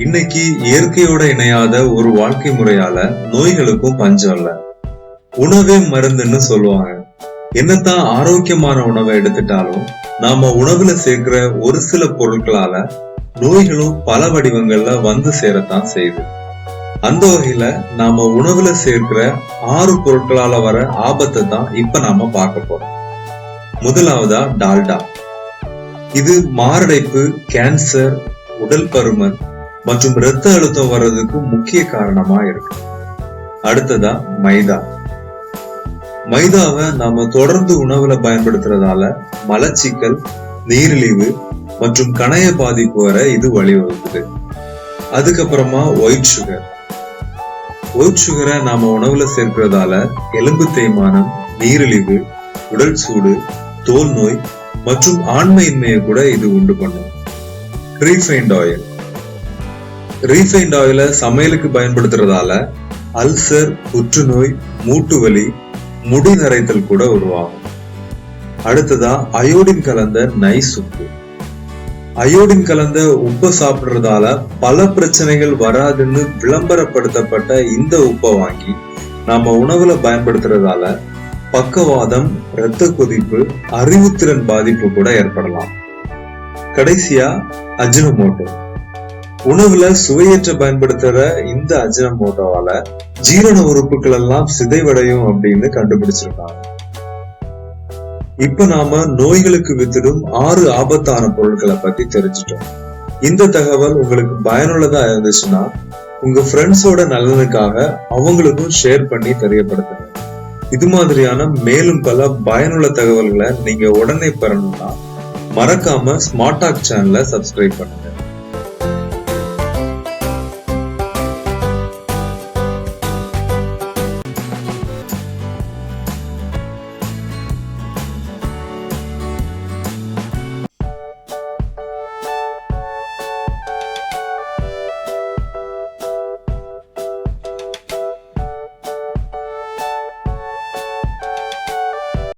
இன்னைக்கு இயற்கையோட இணையாத ஒரு வாழ்க்கை முறையால நோய்களுக்கும் பஞ்சம் இல்ல. உணவே மருந்துன்னு சொல்லுவாங்க. என்னத்தான் ஆரோக்கியமான உணவை எடுத்துட்டாலும் நாம உணவுல சேர்க்கிற ஒரு சில பொருட்களால நோய்களும் பல வடிவங்கள்ல வந்து சேரத்தான் செய்யுது. அந்த வகையில நாம உணவுல சேர்க்கிற ஆறு பொருட்களால வர ஆபத்தை தான் இப்ப நாம பார்க்க போறோம். முதலாவதா டால்டா. இது மாரடைப்பு கேன்சர் உடல் பருமன் மற்றும் இரத்த அழுத்தம் வர்றதுக்கு முக்கிய காரணமா இருக்கு. அடுத்ததா மைதா. மைதாவை நாம தொடர்ந்து உணவுல பயன்படுத்துறதால மலச்சிக்கல் நீரிழிவு மற்றும் கணைய பாதிப்பு வர இது வழிவகுக்குது. அதுக்கப்புறமா ஒயிட் சுகர் ஒயிட் சுகரை நாம உணவுல சேர்க்கிறதால எலும்பு தேய்மானம் நீரிழிவு உடல் சூடு தோல் நோய் மற்றும் ஆண்மையின்மையை கூட இது உண்டு பண்ணும். ரீஃபைண்ட் ஆயில் ரீஃபைண்ட் ஆயிலை சமையலுக்கு பயன்படுத்துறதால அல்சர் புற்றுநோய் மூட்டு வலி முடி நரைத்தல் கூட உருவாகும். அடுத்ததா அயோடின் கலந்த நைஸ் உப்பு. அயோடின் கலந்த உப்பை சாப்பிடுறதால பல பிரச்சனைகள் வராதுன்னு விளம்பரப்படுத்தப்பட்ட இந்த உப்பை வாங்கி நாம உணவுல பயன்படுத்துறதால பக்கவாதம் இரத்த கொதிப்பு அறிவுத்திறன் பாதிப்பு கூட ஏற்படலாம். கடைசியா அஜினமோட்டோ. உணவுல சுவையேற்ற பயன்படுத்துற இந்த அஜினமோட்டோவால ஜீரண உறுப்புகள் எல்லாம் சிதைவடையும் அப்படின்னு கண்டுபிடிச்சிருக்காங்க. இப்ப நாம நோய்களுக்கு வித்திடும் ஆறு ஆபத்தான பொருட்களை பத்தி தெரிஞ்சிட்டோம். இந்த தகவல் உங்களுக்கு பயனுள்ளதா இருந்துச்சுன்னா உங்க ஃப்ரெண்ட்ஸோட நலனுக்காக அவங்களுக்கும் ஷேர் பண்ணி தெரியப்படுத்துங்க. இது மாதிரியான மேலும் பல பயனுள்ள தகவல்களை நீங்க உடனே பெறணும்னா மறக்காம ஸ்மார்ட் டாக் சேனலை சப்ஸ்கிரைப் பண்ணுங்க.